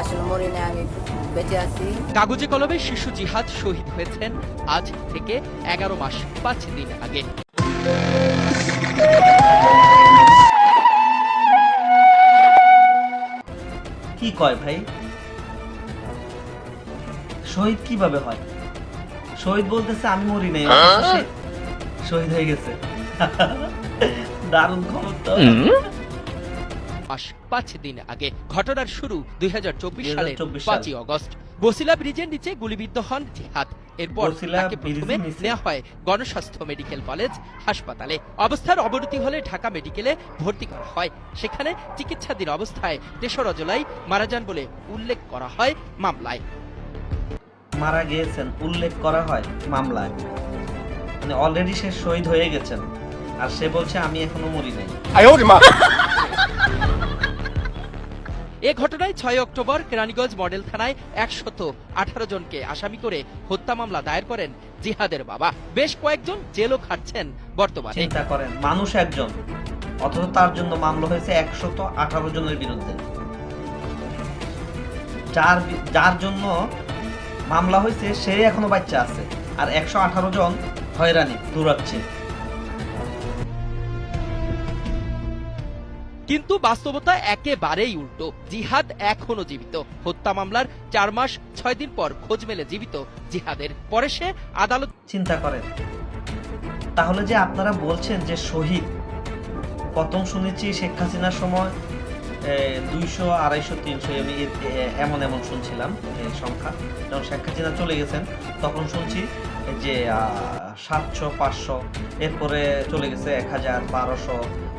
আসলে মরি না আমি বেঁচে আছি কাগজে কলমে শিশু জিহাদ শহীদ হয়েছেন আজ থেকে এগারো মাস পাঁচ দিন আগে। কি কয় ভাই? শহীদ কীভাবে হয়? শহীদ বলতেছে আমি মরি নাই শহীদ হয়ে গেছে। দারুণ খবর তো। মাস পাঁচ দিন আগে ঘটনার শুরু দুই সালের 2024 সাল। পাঁচই অগস্ট। বসিলা ব্রিজের নিচে গুলিবিদ্ধ হন জিহাদ। এরপর তাকে প্রথমে নেওয়া হয় গণস্বাস্থ্য মেডিকেল কলেজ হাসপাতালে। অবস্থার অবনতি হলে ঢাকা মেডিকেলে ভর্তি করা হয়। সেখানে চিকিৎসাধীন অবস্থায় তেসরা জুলাই মারা যান বলে উল্লেখ করা হয় মামলায়। মারা গিয়েছেন উল্লেখ করা হয় মামলায়। মানে অলরেডি সে শহীদ হয়ে গেছেন। আর সে বলছে আমি এখনও মরি নাই। এ ঘটনায় ছয় অক্টোবর কেরানীগঞ্জ মডেল থানায় একশত আঠারো জনকে আসামি করে হত্যা মামলা দায়ের করেন জিহাদের বাবা। বেশ কয়েকজন জেলও খাটছেন বর্তমানে। চিন্তা করেন, মানুষ একজন, অথচ তার জন্য মামলা হয়েছে একশত আঠারো জনের বিরুদ্ধে। যার যার জন্য মামলা হয়েছে, সে এখনও বাচ্চা আছে, আর একশো আঠারো জন হয়রানি দৌড়াচ্ছে কিন্তু বাস্তবতা একেবারেই উল্টো। জিহাদ এখনও জীবিত। হত্যা মামলার চার মাস, ছয় দিন পর খোঁজ মেলে জীবিত জিহাদের। পরে সে আদালত চিন্তা করেন। তাহলে যে আপনারা বলছেন যে শহীদ প্রথম শুনেছি শেখ হাসিনার সময় দুইশো, আড়াইশো, তিনশো আমি এমন এমন শুনছিলাম সংখ্যা। যখন শেখ হাসিনা চলে গেছেন, তখন শুনছি যে সাতশো, পাঁচশো, এরপরে চলে গেছে এক হাজার, বারোশো,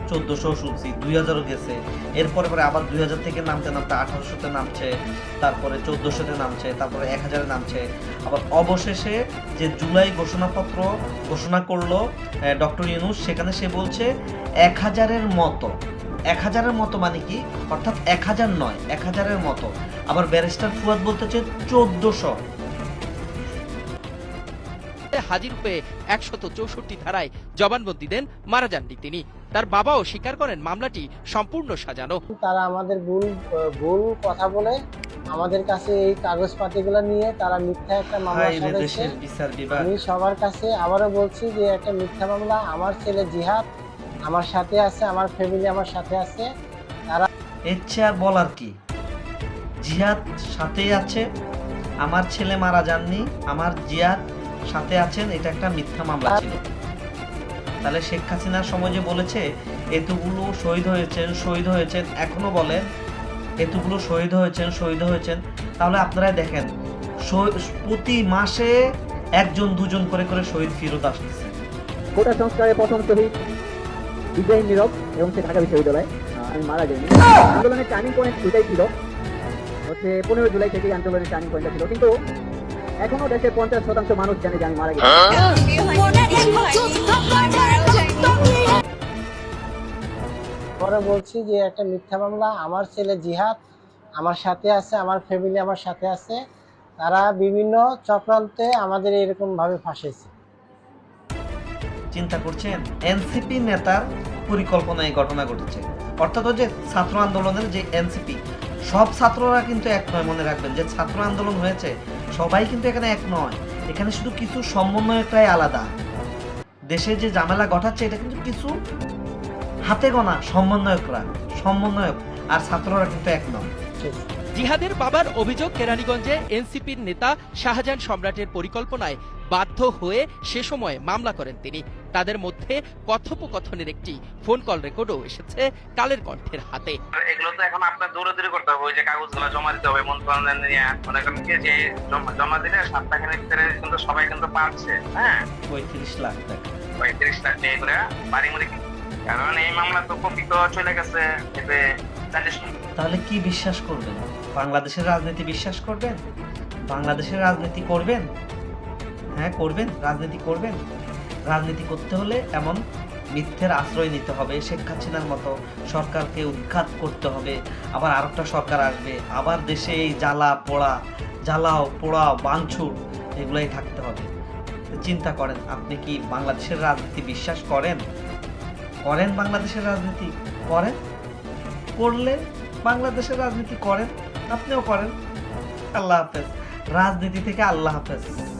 চোদ্দোশো শুনছি, দুই হাজারও গেছে। এরপরে পরে আবার দুই হাজার থেকে নামতে নামতে আঠারোশোতে নামছে, তারপরে চোদ্দোশোতে নামছে, তারপরে এক হাজারে নামছে। আবার অবশেষে যে জুলাই ঘোষণাপত্র ঘোষণা করল ডক্টর ইউনুস, সেখানে সে বলছে, এক হাজারের মতো এক হাজারের মতো মানে কি? অর্থাৎ এক হাজার নয় এক হাজারের মতো। আবার ব্যারিস্টার ফুয়াদ বলতেছে চোদ্দশো। হাজির হয়ে একশত চৌষট্টি ধারায় জবানবন্দি দেন মারা যাননি তিনি। তার বাবাও স্বীকার করেন মামলাটি সম্পূর্ণ সাজানো। তারা আমাদের ভুল ভুল কথা বলে আমাদের কাছে এই কাগজপাতিগুলো নিয়ে তারা মিথ্যা একটা মামলা বিভাগ। আমি সবার কাছে আবারও বলছি যে একটা মিথ্যা মামলা আমার ছেলে জিহাদ আমার সাথে আছে আমার ফ্যামিলি আমার সাথে আছে। এর চেয়ে আর বলার কি? জিহাদ সাথেই আছে আমার ছেলে মারা যাননি আমার জিয়াদ সাথে আছেন এটা একটা মিথ্যা মামলা ছিল। তাহলে শেখ হাসিনার সময় যে বলেছে এতগুলো শহীদ হয়েছেন শহীদ হয়েছেন এখনও বলে এতগুলো শহীদ হয়েছেন শহীদ হয়েছেন। তাহলে আপনারা দেখেন প্রতি মাসে একজন দুজন করে করে শহীদ ফিরত আসতেছে। কোটা সংস্কারের প্রথম শহীদ ইব্রাহিম নীরব এবং সে ঢাকা বিশ্ববিদ্যালয় আমি মারা যাইনি। আন্দোলনের টার্নিং পয়েন্ট দুটাই ছিল। হচ্ছে পনেরো জুলাই থেকে আন্দোলনের টার্নিং পয়েন্টটা ছিল। কিন্তু এখনও দেশের পঞ্চাশ শতাংশ মানুষ জানে যে আমি মারা গেছি। পরে বলছি যে একটা মিথ্যা মামলা আমার ছেলে জিহাদ আমার সাথে আছে আমার ফ্যামিলি আমার সাথে আছে। তারা বিভিন্ন চক্রান্তে আমাদের এরকম ভাবে ফাঁসেছে চিন্তা করছেন, এনসিপি নেতার পরিকল্পনায় এই ঘটনা ঘটেছে। অর্থাৎ যে ছাত্র আন্দোলনের যে এনসিপি, সব ছাত্ররা কিন্তু এক নয়, মনে রাখবেন। যে ছাত্র আন্দোলন হয়েছে, সবাই কিন্তু এখানে এক নয়। এখানে শুধু কিছু সমন্বয়করাই আলাদা। দেশে যে ঝামেলা ঘটাচ্ছে, এটা কিন্তু কিছু হাতে গোনা সমন্বয়করা, সমন্বয়ক আর ছাত্ররা কিন্তু এক নয়। জিহাদের বাবার অভিযোগ কেরানীগঞ্জে এনসিপির নেতা শাহজাহান সম্রাটের পরিকল্পনায় বাধ্য হয়ে সে সময় মামলা করেন তিনি। তাদের মধ্যে কথোপকথনের একটি ফোন কল রেকর্ডও এসেছে কালের কণ্ঠের হাতে। এগুলো তো এখন আপনার দৌড়াদৌড়ি করতে হবে ওই যে কাগজগুলো জমা দিতে হবে মন্ত্রণালয় নিয়ে। মনে করেন যে জমা- দিলে সপ্তাহখানেক ভিতরে কিন্তু সবাই কিন্তু পাচ্ছে হ্যাঁ? পঁয়ত্রিশ লাখ টাকা। পঁয়ত্রিশ লাখ টাকা করে বাড়ি মুড়ি। কারণ এই মামলা তো কপি তো চলে গেছে এতে তাহলে কি বিশ্বাস করবেন? বাংলাদেশের রাজনীতি বিশ্বাস করবেন? বাংলাদেশের রাজনীতি করবেন? হ্যাঁ করবেন, রাজনীতি করবেন। রাজনীতি করতে হলে এমন মিথ্যের আশ্রয় নিতে হবে, শেখ হাসিনার মতো সরকারকে উৎখাত করতে হবে, আবার আরেকটা সরকার আসবে, আবার দেশে এই জ্বালা পোড়া, জ্বালাও পোড়াও বাঞ্ছুর এগুলাই থাকতে হবে। চিন্তা করেন, আপনি কি বাংলাদেশের রাজনীতি বিশ্বাস করেন? করেন বাংলাদেশের রাজনীতি? করেন? করলে বাংলাদেশের রাজনীতি করেন আপনিও করেন। আল্লাহ হাফেজ। রাজনীতি থেকে আল্লাহ হাফেজ।